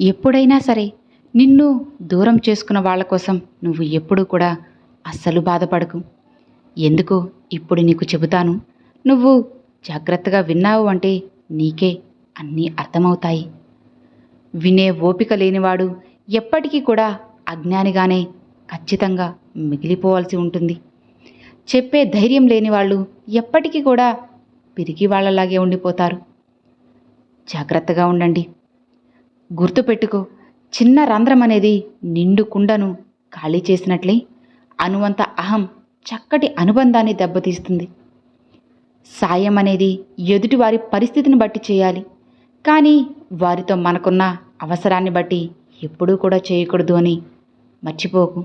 ఎప్పుడైనా సరే నిన్ను దూరం చేసుకున్న వాళ్ళ కోసం నువ్వు ఎప్పుడూ కూడా అస్సలు బాధపడకు. ఎందుకో ఇప్పుడు నీకు చెబుతాను నువ్వు జాగ్రత్తగా విన్నావు అంటే నీకే అన్నీ అర్థమవుతాయి. వినే ఓపిక లేనివాడు ఎప్పటికీ కూడా అజ్ఞానిగానే ఖచ్చితంగా మిగిలిపోవాల్సి ఉంటుంది. చెప్పే ధైర్యం లేని వాళ్ళు ఎప్పటికీ కూడా పిరికి వాళ్ళలాగే ఉండిపోతారు. జాగ్రత్తగా ఉండండి. గుర్తుపెట్టుకో చిన్న రంధ్రం అనేది నిండు కుండను ఖాళీ చేసినట్లే. అనువంత అహం చక్కటి అనుబంధాన్ని దెబ్బతీస్తుంది. సాయం అనేది ఎదుటివారి పరిస్థితిని బట్టి చేయాలి. కానీ వారితో మనకున్న అవసరాన్ని బట్టి ఎప్పుడూ కూడా చేయకూడదు అని మర్చిపోకు.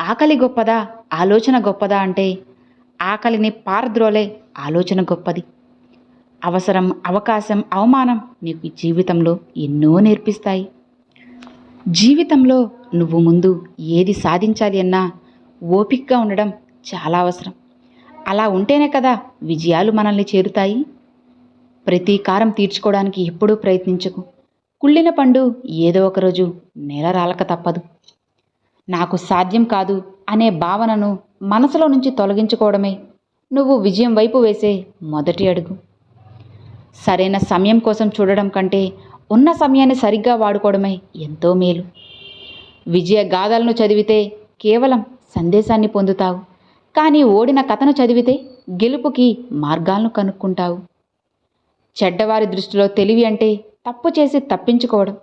ఆకలి గొప్పదా ఆలోచన గొప్పదా అంటే ఆకలిని పారద్రోలే ఆలోచన గొప్పది. అవసరం అవకాశం అవమానం నీకు జీవితంలో ఎన్నో నేర్పిస్తాయి. జీవితంలో నువ్వు ముందు ఏది సాధించాలి అన్నా ఓపికగా ఉండడం చాలా అవసరం. అలా ఉంటేనే కదా విజయాలు మనల్ని చేరుతాయి. ప్రతీకారం తీర్చుకోవడానికి ఎప్పుడూ ప్రయత్నించకు. కుళ్ళిన పండు ఏదో ఒకరోజు నెల రాలక తప్పదు. నాకు సాధ్యం కాదు అనే భావనను మనసులో నుంచి తొలగించుకోవడమే. నువ్వు విజయం వైపు వేసే మొదటి అడుగు. సరైన సమయం కోసం చూడడం కంటే ఉన్న సమయాన్ని సరిగ్గా వాడుకోవడమే ఎంతో మేలు. విజయ గాథలను చదివితే కేవలం సందేశాన్ని పొందుతావు. కానీ ఓడిన కథను చదివితే గెలుపుకి మార్గాలను కనుక్కుంటావు. చెడ్డవారి దృష్టిలో తెలివి అంటే తప్పు చేసి తప్పించుకోవడం.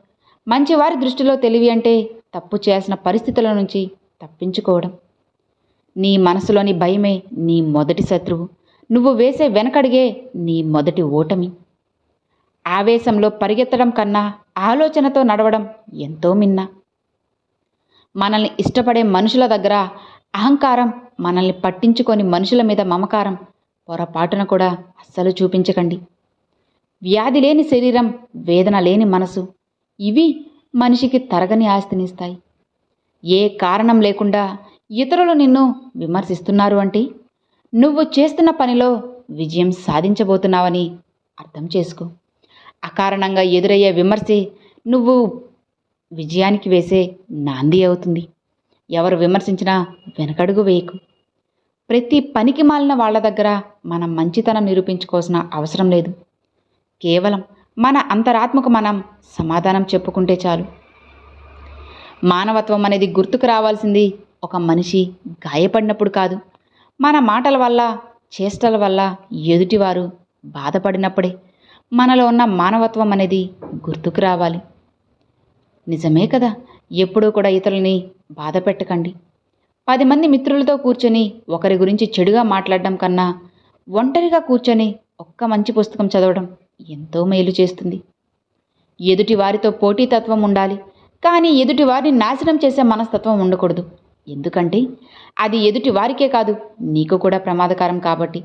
మంచివారి దృష్టిలో తెలివి అంటే తప్పు చేయాల్సిన పరిస్థితుల నుంచి తప్పించుకోవడం. నీ మనసులోని భయమే నీ మొదటి శత్రువు. నువ్వు వేసే వెనకడిగే నీ మొదటి ఓటమి. ఆవేశంలో పరిగెత్తడం కన్నా ఆలోచనతో నడవడం ఎంతో మిన్న. మనల్ని ఇష్టపడే మనుషుల దగ్గర అహంకారం మనల్ని పట్టించుకొని మనుషుల మీద మమకారం పొరపాటున కూడా అస్సలు చూపించకండి. వ్యాధి లేని శరీరం వేదన లేని మనసు ఇవి మనిషికి తరగని ఆస్తినిస్తాయి. ఏ కారణం లేకుండా ఇతరులు నిన్ను విమర్శిస్తున్నారు అంటే నువ్వు చేస్తున్న పనిలో విజయం సాధించబోతున్నావని అర్థం చేసుకో. అకారణంగా ఎదురయ్యే విమర్శే నువ్వు విజయానికి వేసే నాంది అవుతుంది. ఎవరు విమర్శించినా వెనకడుగు వేయకు. ప్రతి పనికి మాలిన వాళ్ళ దగ్గర మనం మంచితనం నిరూపించుకోవాల్సిన అవసరం లేదు. కేవలం మన అంతరాత్మకు మనం సమాధానం చెప్పుకుంటే చాలు. మానవత్వం అనేది గుర్తుకు రావాల్సింది ఒక మనిషి గాయపడినప్పుడు కాదు. మన మాటల వల్ల చేష్టల వల్ల ఎదుటివారు బాధపడినప్పుడే. మనలో ఉన్న మానవత్వం అనేది గుర్తుకు రావాలి. నిజమే కదా ఎప్పుడూ కూడా ఇతరులని బాధ పెట్టకండి. పది మంది మిత్రులతో కూర్చొని ఒకరి గురించి చెడుగా మాట్లాడడం కన్నా ఒంటరిగా కూర్చొని ఒక్క మంచి పుస్తకం చదవడం ఎంతో మేలు చేస్తుంది. ఎదుటి వారితో పోటీతత్వం ఉండాలి కానీ ఎదుటి వారిని నాశనం చేసే మనస్తత్వం ఉండకూడదు. ఎందుకంటే అది ఎదుటి వారికే కాదు నీకు కూడా ప్రమాదకరం కాబట్టి.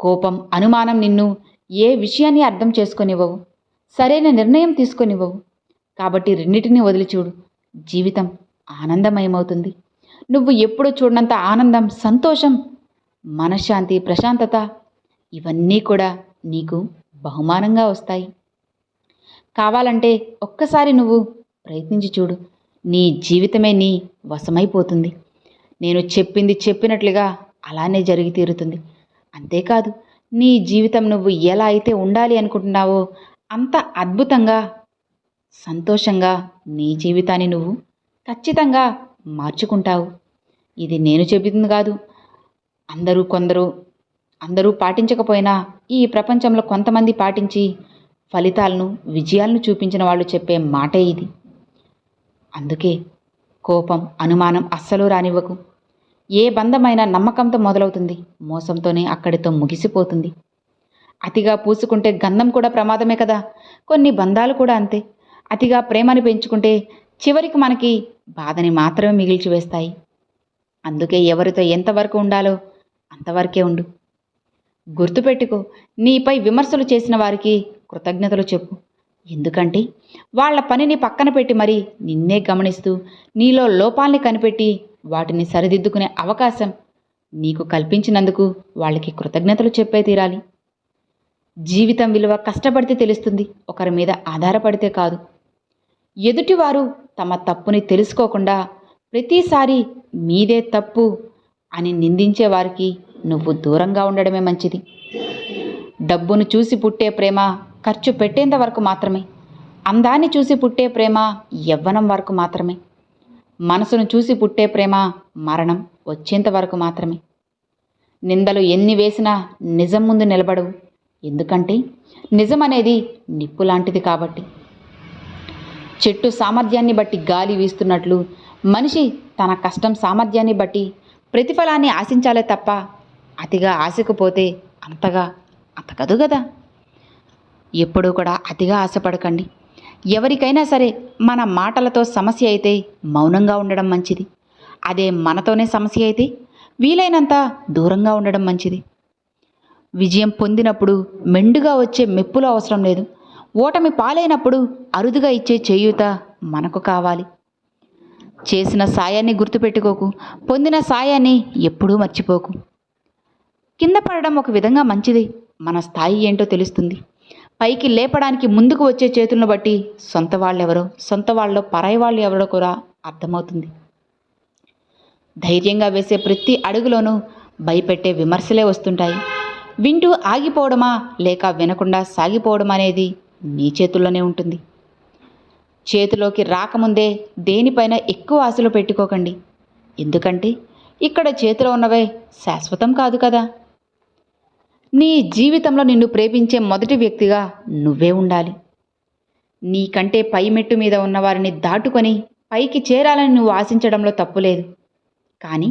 కోపం అనుమానం నిన్ను ఏ విషయాన్ని అర్థం చేసుకొనివ్వవు? సరైన నిర్ణయం తీసుకొనివ్వవు. కాబట్టి రెండింటినీ వదిలి చూడు. జీవితం ఆనందమయమవుతుంది. నువ్వు ఎప్పుడు చూడనంత ఆనందం సంతోషం మనశ్శాంతి ప్రశాంతత ఇవన్నీ కూడా నీకు బహుమానంగా వస్తాయి. కావాలంటే ఒక్కసారి నువ్వు ప్రయత్నించి చూడు. నీ జీవితమే నీ వశమైపోతుంది. నేను చెప్పింది చెప్పినట్లుగా అలానే జరిగి తీరుతుంది. అంతేకాదు నీ జీవితం నువ్వు ఎలా అయితే ఉండాలి అనుకుంటున్నావో అంత అద్భుతంగా సంతోషంగా నీ జీవితాన్ని నువ్వు ఖచ్చితంగా మార్చుకుంటావు. ఇది నేను చెబుతుంది కాదు. అందరూ కొందరు అందరూ పాటించకపోయినా ఈ ప్రపంచంలో కొంతమంది పాటించి ఫలితాలను విజయాలను చూపించిన వాళ్ళు చెప్పే మాటే ఇది. అందుకే కోపం అనుమానం అస్సలు రానివ్వకు. ఏ బంధమైనా నమ్మకంతో మొదలవుతుంది. మోసంతోనే అక్కడితో ముగిసిపోతుంది. అతిగా పూసుకుంటే గంధం కూడా ప్రమాదమే కదా. కొన్ని బంధాలు కూడా అంతే. అతిగా ప్రేమని పెంచుకుంటే చివరికి మనకి బాధని మాత్రమే మిగిల్చి వేస్తాయి. అందుకే ఎవరితో ఎంతవరకు ఉండాలో అంతవరకే ఉండు. గుర్తుపెట్టుకో నీపై విమర్శలు చేసిన వారికి కృతజ్ఞతలు చెప్పు. ఎందుకంటే వాళ్ళ పనిని పక్కన పెట్టి మరి నిన్నే గమనిస్తూ నీలో లోపాల్ని కనిపెట్టి వాటిని సరిదిద్దుకునే అవకాశం నీకు కల్పించినందుకు వాళ్ళకి కృతజ్ఞతలు చెప్పే తీరాలి. జీవితం విలువ కష్టపడితే తెలుస్తుంది ఒకరి మీద ఆధారపడితే కాదు. ఎదుటివారు తమ తప్పుని తెలుసుకోకుండా ప్రతిసారి మీదే తప్పు అని నిందించే వారికి నువ్వు దూరంగా ఉండడమే మంచిది. డబ్బును చూసి పుట్టే ప్రేమ ఖర్చు పెట్టేంత వరకు మాత్రమే. అందాన్ని చూసి పుట్టే ప్రేమ యవ్వనం వరకు మాత్రమే. మనసును చూసి పుట్టే ప్రేమ మరణం వచ్చేంత వరకు మాత్రమే. నిందలు ఎన్ని వేసినా నిజం ముందు నిలబడవు. ఎందుకంటే నిజం అనేది నిప్పు లాంటిది కాబట్టి. చెట్టు సామర్థ్యాన్ని బట్టి గాలి వీస్తున్నట్లు మనిషి తన కష్టం సామర్థ్యాన్ని బట్టి ప్రతిఫలాన్ని ఆశించాలే తప్ప అతిగా ఆశకపోతే అంతగా అంతకదు కదా ఎప్పుడూ కూడా అతిగా ఆశపడకండి. ఎవరికైనా సరే మన మాటలతో సమస్య అయితే మౌనంగా ఉండడం మంచిది. అదే మనతోనే సమస్య అయితే వీలైనంత దూరంగా ఉండడం మంచిది. విజయం పొందినప్పుడు మెండుగా వచ్చే మెప్పులు అవసరం లేదు. ఓటమి పాలైనప్పుడు అరుదుగా ఇచ్చే చేయూత మనకు కావాలి. చేసిన సాయాన్ని గుర్తుపెట్టుకోకు. పొందిన సాయాన్ని ఎప్పుడూ మర్చిపోకు. కింద పడడం ఒక విధంగా మంచిది. మన స్థాయి ఏంటో తెలుస్తుంది. పైకి లేపడానికి ముందుకు వచ్చే చేతులను బట్టి సొంత వాళ్ళెవరో సొంత వాళ్ళలో పరాయి వాళ్ళు ఎవరో కూడా అర్థమవుతుంది. ధైర్యంగా వేసే ప్రతి అడుగులోనూ భయపెట్టే విమర్శలే వస్తుంటాయి. వింటూ ఆగిపోవడమా లేక వినకుండా సాగిపోవడం అనేది నీ చేతుల్లోనే ఉంటుంది. చేతిలోకి రాకముందే దేనిపైన ఎక్కువ ఆశలు పెట్టుకోకండి. ఎందుకంటే ఇక్కడ చేతిలో ఉన్నవే శాశ్వతం కాదు కదా. నీ జీవితంలో నిన్ను ప్రేమించే మొదటి వ్యక్తిగా నువ్వే ఉండాలి. నీకంటే పై మెట్టు మీద ఉన్నవారిని దాటుకొని పైకి చేరాలని నువ్వు ఆశించడంలో తప్పులేదు కానీ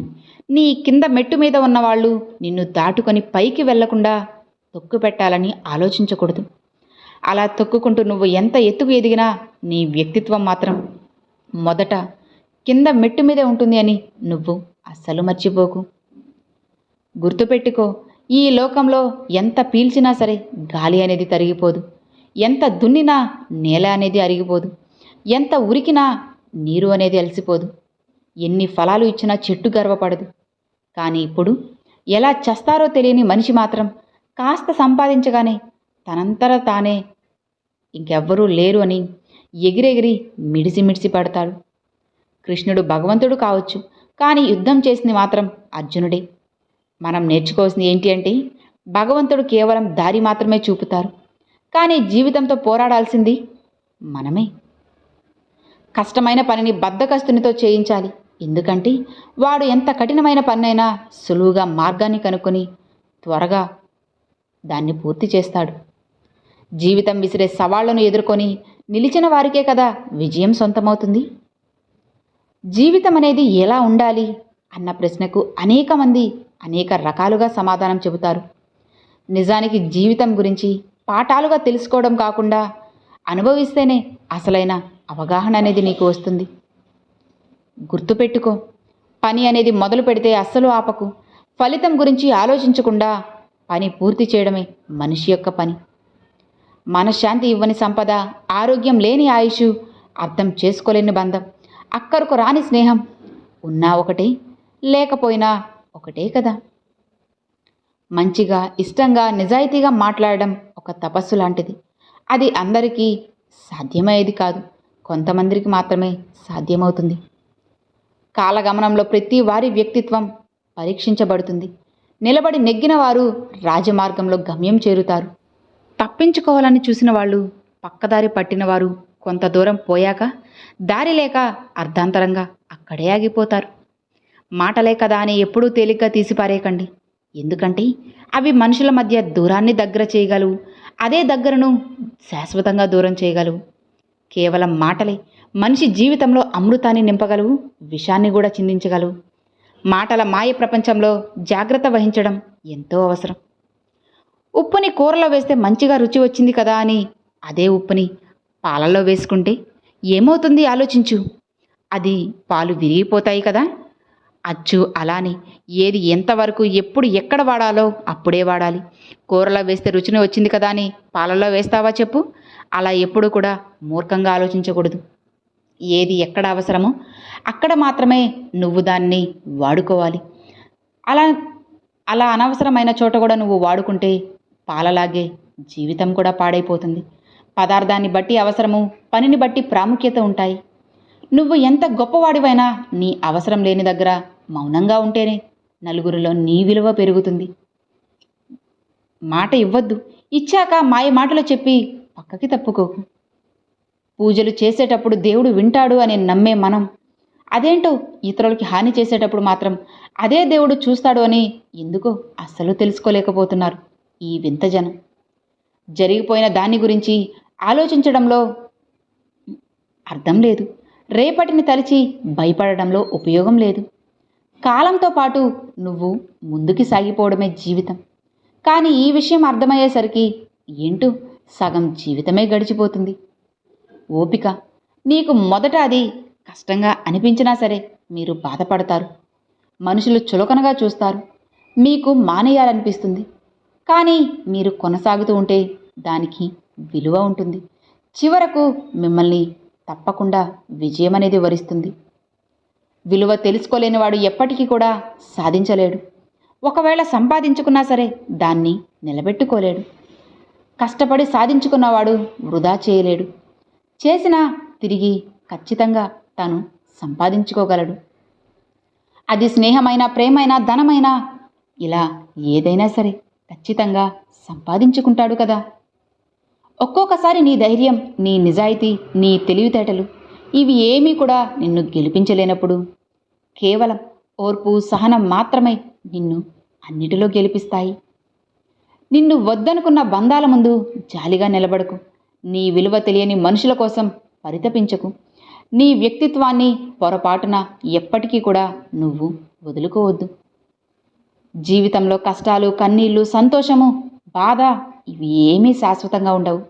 నీ కింద మెట్టు మీద ఉన్నవాళ్ళు నిన్ను దాటుకొని పైకి వెళ్ళకుండా తొక్కు పెట్టాలని ఆలోచించకూడదు. అలా తొక్కుకుంటూ నువ్వు ఎంత ఎత్తుకు ఎదిగినా నీ వ్యక్తిత్వం మాత్రం మొదట కింద మెట్టు మీదే ఉంటుంది అని నువ్వు అస్సలు మర్చిపోకు. గుర్తుపెట్టుకో ఈ లోకంలో ఎంత పీల్చినా సరే గాలి అనేది తరిగిపోదు. ఎంత దున్నినా నేల అనేది అరిగిపోదు. ఎంత ఉరికినా నీరు అనేది అలసిపోదు. ఎన్ని ఫలాలు ఇచ్చినా చెట్టు గర్వపడదు. కానీ ఇప్పుడు ఎలా చస్తారో తెలియని మనిషి మాత్రం కాస్త సంపాదించగానే తనంతర తానే ఇంకెవ్వరూ లేరు అని ఎగిరెగిరి మిడిసి మిడిసి పడతాడు. కృష్ణుడు భగవంతుడు కావచ్చు కానీ యుద్ధం చేసింది మాత్రం అర్జునుడే. మనం నేర్చుకోవాల్సింది ఏంటి అంటే భగవంతుడు కేవలం దారి మాత్రమే చూపుతారు. కానీ జీవితంతో పోరాడాల్సింది మనమే. కష్టమైన పనిని బద్ధకస్తునితో చేయించాలి. ఎందుకంటే వాడు ఎంత కఠినమైన పనైనా సులువుగా మార్గాన్ని కనుక్కొని త్వరగా దాన్ని పూర్తి చేస్తాడు. జీవితం విసిరే సవాళ్ళను ఎదుర్కొని నిలిచిన వారికే కదా విజయం సొంతమవుతుంది. జీవితం అనేది ఎలా ఉండాలి అన్న ప్రశ్నకు అనేక మంది అనేక రకాలుగా సమాధానం చెబుతారు. నిజానికి జీవితం గురించి పాఠాలుగా తెలుసుకోవడం కాకుండా అనుభవిస్తేనే అసలైన అవగాహన అనేది నీకు వస్తుంది. గుర్తుపెట్టుకో పని అనేది మొదలు పెడితే అస్సలు ఆపకు. ఫలితం గురించి ఆలోచించకుండా పని పూర్తి చేయడమే మనిషి యొక్క పని. మనశ్శాంతి ఇవ్వని సంపద ఆరోగ్యం లేని ఆయుష్ అర్థం చేసుకోలేని బంధం అక్కరకు రాని స్నేహం ఉన్నా ఒకటి లేకపోయినా ఒకటే కదా. మంచిగా ఇష్టంగా నిజాయితీగా మాట్లాడడం ఒక తపస్సు లాంటిది. అది అందరికీ సాధ్యమయ్యేది కాదు. కొంతమందికి మాత్రమే సాధ్యమవుతుంది. కాలగమనంలో ప్రతి వారి వ్యక్తిత్వం పరీక్షించబడుతుంది. నిలబడి నెగ్గిన వారు రాజమార్గంలో గమ్యం చేరుతారు. తప్పించుకోవాలని చూసిన వాళ్ళు పక్కదారి పట్టిన వారు కొంత దూరం పోయాక దారి లేక అర్ధాంతరంగా అక్కడే ఆగిపోతారు. మాటలే కదా అని ఎప్పుడూ తేలిగ్గా తీసిపారేయకండి. ఎందుకంటే అవి మనుషుల మధ్య దూరాన్ని దగ్గర చేయగలవు. అదే దగ్గరను శాశ్వతంగా దూరం చేయగలవు. కేవలం మాటలే మనిషి జీవితంలో అమృతాన్ని నింపగలవు విషాన్ని కూడా చిందించగలవు. మాటల మాయ ప్రపంచంలో జాగ్రత్త వహించడం ఎంతో అవసరం. ఉప్పుని కూరలో వేస్తే మంచిగా రుచి వచ్చింది కదా అని అదే ఉప్పుని పాలల్లో వేసుకుంటే ఏమవుతుంది ఆలోచించు. అది పాలు విరిగిపోతాయి కదా. అచ్చు అలానే ఏది ఎంతవరకు ఎప్పుడు ఎక్కడ వాడాలో అప్పుడే వాడాలి. కూరలో వేస్తే రుచిని వచ్చింది కదా అని పాలల్లో వేస్తావా చెప్పు? అలా ఎప్పుడు కూడా మూర్ఖంగా ఆలోచించకూడదు. ఏది ఎక్కడ అవసరమో అక్కడ మాత్రమే నువ్వు దాన్ని వాడుకోవాలి. అలా అలా అనవసరమైన చోట కూడా నువ్వు వాడుకుంటే పాలలాగే జీవితం కూడా పాడైపోతుంది. పదార్థాన్ని బట్టి అవసరము పనిని బట్టి ప్రాముఖ్యత ఉంటాయి. నువ్వు ఎంత గొప్పవాడివైనా నీ అవసరం లేని దగ్గర మౌనంగా ఉంటేనే నలుగురిలో నీ విలువ పెరుగుతుంది. మాట ఇవ్వద్దు. ఇచ్చాక మాయ మాటలు చెప్పి పక్కకి తప్పుకోకు. పూజలు చేసేటప్పుడు దేవుడు వింటాడు అని నమ్మే మనం అదేంటో ఇతరులకి హాని చేసేటప్పుడు మాత్రం అదే దేవుడు చూస్తాడు అని ఎందుకో అస్సలు తెలుసుకోలేకపోతున్నారు ఈ వింత జనం. జరిగిపోయిన దాని గురించి ఆలోచించడంలో అర్థం లేదు. రేపటిని తలిచి భయపడడంలో ఉపయోగం లేదు. కాలంతో పాటు నువ్వు ముందుకి సాగిపోవడమే జీవితం. కానీ ఈ విషయం అర్థమయ్యేసరికి ఏంటో సగం జీవితమే గడిచిపోతుంది. ఓపిక నీకు మొదట అది కష్టంగా అనిపించినా సరే మీరు బాధపడతారు. మనుషులు చులకనగా చూస్తారు. మీకు మానేయాలనిపిస్తుంది. కానీ మీరు కొనసాగుతూ ఉంటే దానికి విలువ ఉంటుంది. చివరకు మిమ్మల్ని తప్పకుండా విజయం అనేది వరిస్తుంది. విలువ తెలుసుకోలేనివాడు ఎప్పటికీ కూడా సాధించలేడు. ఒకవేళ సంపాదించుకున్నా సరే దాన్ని నిలబెట్టుకోలేడు. కష్టపడి సాధించుకున్నవాడు వృధా చేయలేడు. చేసినా తిరిగి ఖచ్చితంగా తను సంపాదించుకోగలడు. అది స్నేహమైన ప్రేమైన ధనమైనా ఇలా ఏదైనా సరే ఖచ్చితంగా సంపాదించుకుంటాడు కదా. ఒక్కొక్కసారి నీ ధైర్యం నీ నిజాయితీ నీ తెలివితేటలు ఇవి ఏమీ కూడా నిన్ను గెలిపించలేనప్పుడు. కేవలం ఓర్పు సహనం మాత్రమే నిన్ను అన్నిటిలో గెలిపిస్తాయి. నిన్ను వద్దనుకున్న బంధాల ముందు జాలిగా నిలబడకు. నీ విలువ తెలియని మనుషుల కోసం పరితపించకు. నీ వ్యక్తిత్వాన్ని పొరపాటున ఎప్పటికీ కూడా నువ్వు వదులుకోవద్దు. జీవితంలో కష్టాలు కన్నీళ్ళు సంతోషము బాధ ఇవి ఏమీ శాశ్వతంగా ఉండవు.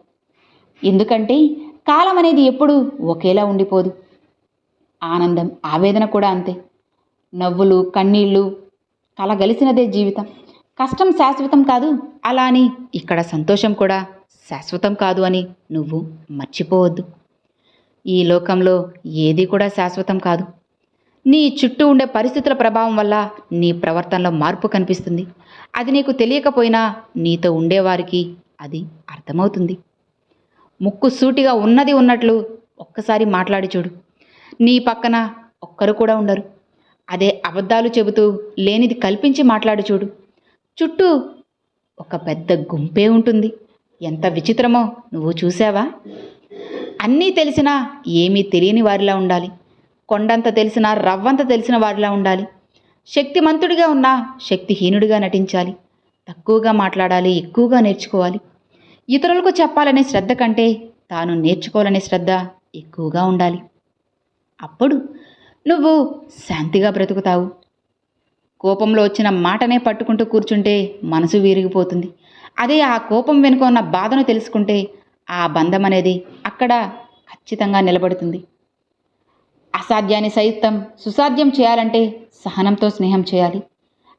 ఎందుకంటే కాలం అనేది ఎప్పుడూ ఒకేలా ఉండిపోదు. ఆనందం ఆవేదన కూడా అంతే. నవ్వులు కన్నీళ్ళు కలగలిసినదే జీవితం. కష్టం శాశ్వతం కాదు. అలా అని ఇక్కడ సంతోషం కూడా శాశ్వతం కాదు అని నువ్వు మర్చిపోవద్దు. ఈ లోకంలో ఏది కూడా శాశ్వతం కాదు. నీ చుట్టూ ఉండే పరిస్థితుల ప్రభావం వల్ల నీ ప్రవర్తనలో మార్పు కనిపిస్తుంది. అది నీకు తెలియకపోయినా నీతో ఉండేవారికి అది అర్థమవుతుంది. ముక్కు సూటిగా ఉన్నది ఉన్నట్లు ఒక్కసారి మాట్లాడి చూడు. నీ పక్కన ఒక్కరు కూడా ఉండరు. అదే అబద్ధాలు చెబుతూ లేనిది కల్పించి మాట్లాడి చూడు. చుట్టూ ఒక పెద్ద గుంపే ఉంటుంది. ఎంత విచిత్రమో నువ్వు చూసావా? అన్నీ తెలిసినా ఏమీ తెలియని వారిలా ఉండాలి. కొండంత తెలిసినా రవ్వంత తెలిసిన వారిలా ఉండాలి. శక్తిమంతుడిగా ఉన్నా శక్తిహీనుడిగా నటించాలి. తక్కువగా మాట్లాడాలి ఎక్కువగా నేర్చుకోవాలి. ఇతరులకు చెప్పాలనే శ్రద్ధ కంటే తాను నేర్చుకోవాలనే శ్రద్ధ ఎక్కువగా ఉండాలి. అప్పుడు నువ్వు శాంతిగా బ్రతుకుతావు. కోపంలో వచ్చిన మాటనే పట్టుకుంటూ కూర్చుంటే మనసు విరిగిపోతుంది. అదే ఆ కోపం వెనుక ఉన్న బాధను తెలుసుకుంటే ఆ బంధం అనేది అక్కడ ఖచ్చితంగా నిలబడుతుంది. అసాధ్యాన్ని సైతం సుసాధ్యం చేయాలంటే సహనంతో స్నేహం చేయాలి.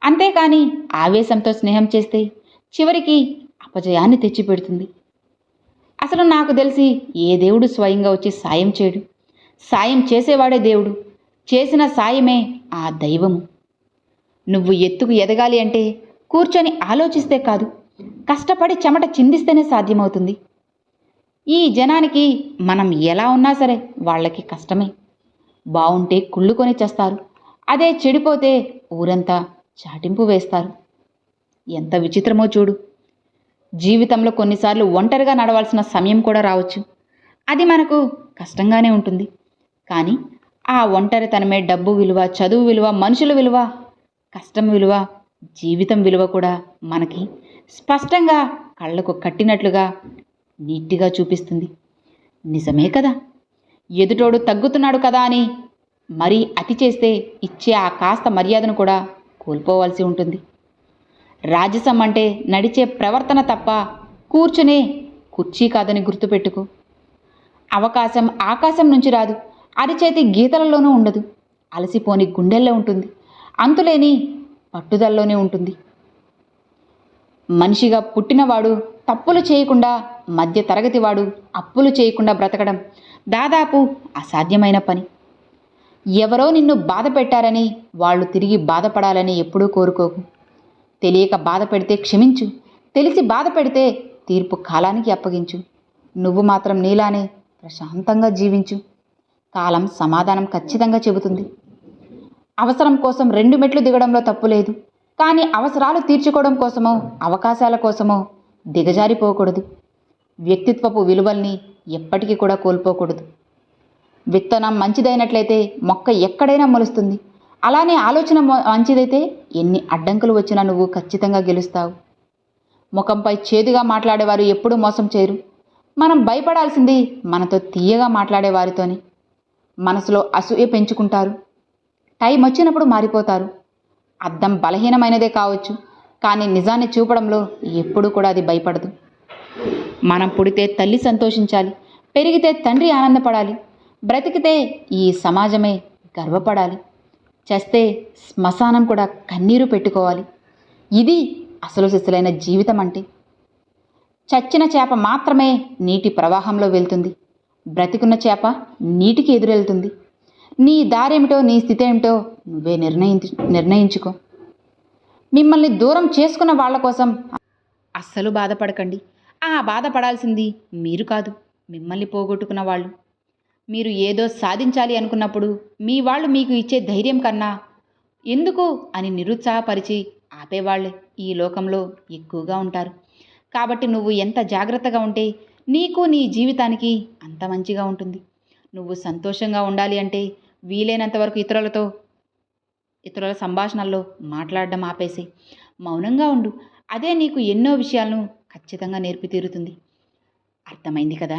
అంతేకాని ఆవేశంతో స్నేహం చేస్తే చివరికి అపజయాన్ని తెచ్చిపెడుతుంది. అసలు నాకు తెలిసి ఏ దేవుడు స్వయంగా వచ్చి సాయం చేయడు. సాయం చేసేవాడే దేవుడు. చేసిన సాయమే ఆ దైవము. నువ్వు ఎత్తుకు ఎదగాలి అంటే కూర్చొని ఆలోచిస్తే కాదు. కష్టపడి చెమట చిందిస్తేనే సాధ్యమవుతుంది. ఈ జనానికి మనం ఎలా ఉన్నా సరే వాళ్ళకి కష్టమే. బాగుంటే కుళ్ళుకొని చేస్తారు. అదే చెడిపోతే ఊరంతా చాటింపు వేస్తారు. ఎంత విచిత్రమో చూడు. జీవితంలో కొన్నిసార్లు ఒంటరిగా నడవాల్సిన సమయం కూడా రావచ్చు. అది మనకు కష్టంగానే ఉంటుంది. కానీ ఆ ఒంటరితనమే డబ్బు విలువ చదువు విలువ మనుషుల విలువ కష్టం విలువ జీవితం విలువ కూడా మనకి స్పష్టంగా కళ్ళకు కట్టినట్లుగా నీట్గా చూపిస్తుంది. నిజమే కదా? ఎదుటోడు తగ్గుతున్నాడు కదా అని మరీ అతి చేస్తే ఇచ్చే ఆ కాస్త మర్యాదను కూడా కోల్పోవాల్సి ఉంటుంది. రాజసం అంటే నడిచే ప్రవర్తన తప్ప కూర్చునే కుర్చీ కాదని గుర్తుపెట్టుకో. అవకాశం ఆకాశం నుంచి రాదు. అరిచేతి గీతలలోనూ ఉండదు. అలసిపోని గుండెల్లో ఉంటుంది. అంతులేని పట్టుదలలోనే ఉంటుంది. మనిషిగా పుట్టినవాడు తప్పులు చేయకుండా మధ్య తరగతి వాడు అప్పులు చేయకుండా బ్రతకడం దాదాపు అసాధ్యమైన పని. ఎవరో నిన్ను బాధ పెట్టారని వాళ్ళు తిరిగి బాధపడాలని ఎప్పుడూ కోరుకోకు. తెలియక బాధ పెడితే క్షమించు. తెలిసి బాధ పెడితే తీర్పు కాలానికి అప్పగించు. నువ్వు మాత్రం నీలానే ప్రశాంతంగా జీవించు. కాలం సమాధానం ఖచ్చితంగా చెబుతుంది. అవసరం కోసం రెండు మెట్లు దిగడంలో తప్పు లేదు. కానీ అవసరాలు తీర్చుకోవడం కోసమో అవకాశాల కోసమో దిగజారిపోకూడదు. వ్యక్తిత్వపు విలువల్ని ఎప్పటికీ కూడా కోల్పోకూడదు. విత్తనం మంచిదైనట్లయితే మొక్క ఎక్కడైనా మొలుస్తుంది. అలానే ఆలోచన మంచిదైతే ఎన్ని అడ్డంకులు వచ్చినా నువ్వు ఖచ్చితంగా గెలుస్తావు. ముఖంపై చేదుగా మాట్లాడేవారు ఎప్పుడూ మోసం చేయరు. మనం భయపడాల్సింది మనతో తీయగా మాట్లాడేవారితోని. మనసులో అసూయ పెంచుకుంటారు. టైం వచ్చినప్పుడు మారిపోతారు. అద్దం బలహీనమైనదే కావచ్చు కానీ నిజాన్ని చూపడంలో ఎప్పుడూ కూడా అది భయపడదు. మనం పుడితే తల్లి సంతోషించాలి పెరిగితే తండ్రి ఆనందపడాలి బ్రతికితే ఈ సమాజమే గర్వపడాలి. చేస్తే శ్మశానం కూడా కన్నీరు పెట్టుకోవాలి. ఇది అసలు సిసలైన జీవితం అంటే. చచ్చిన చేప మాత్రమే నీటి ప్రవాహంలో వెళ్తుంది. బ్రతికున్న చేప నీటికి ఎదురెళ్తుంది. నీ దారేమిటో నీ స్థితి ఏమిటో నువ్వే నిర్ణయించు నిర్ణయించుకో. మిమ్మల్ని దూరం చేసుకున్న వాళ్ళ కోసం అస్సలు బాధపడకండి. ఆ బాధపడాల్సింది మీరు కాదు. మిమ్మల్ని పోగొట్టుకున్న వాళ్ళు. మీరు ఏదో సాధించాలి అనుకున్నప్పుడు మీ వాళ్ళు మీకు ఇచ్చే ధైర్యం కన్నా ఎందుకు అని నిరుత్సాహపరిచి ఆపేవాళ్ళే ఈ లోకంలో ఎక్కువగా ఉంటారు. కాబట్టి నువ్వు ఎంత జాగ్రత్తగా ఉంటే నీకు నీ జీవితానికి అంత మంచిగా ఉంటుంది. నువ్వు సంతోషంగా ఉండాలి అంటే వీలైనంత వరకు ఇతరులతో ఇతరుల సంభాషణల్లో మాట్లాడడం ఆపేసి మౌనంగా ఉండు. అదే నీకు ఎన్నో విషయాలను ఖచ్చితంగా నేర్పి తీరుతుంది అర్థమైంది కదా?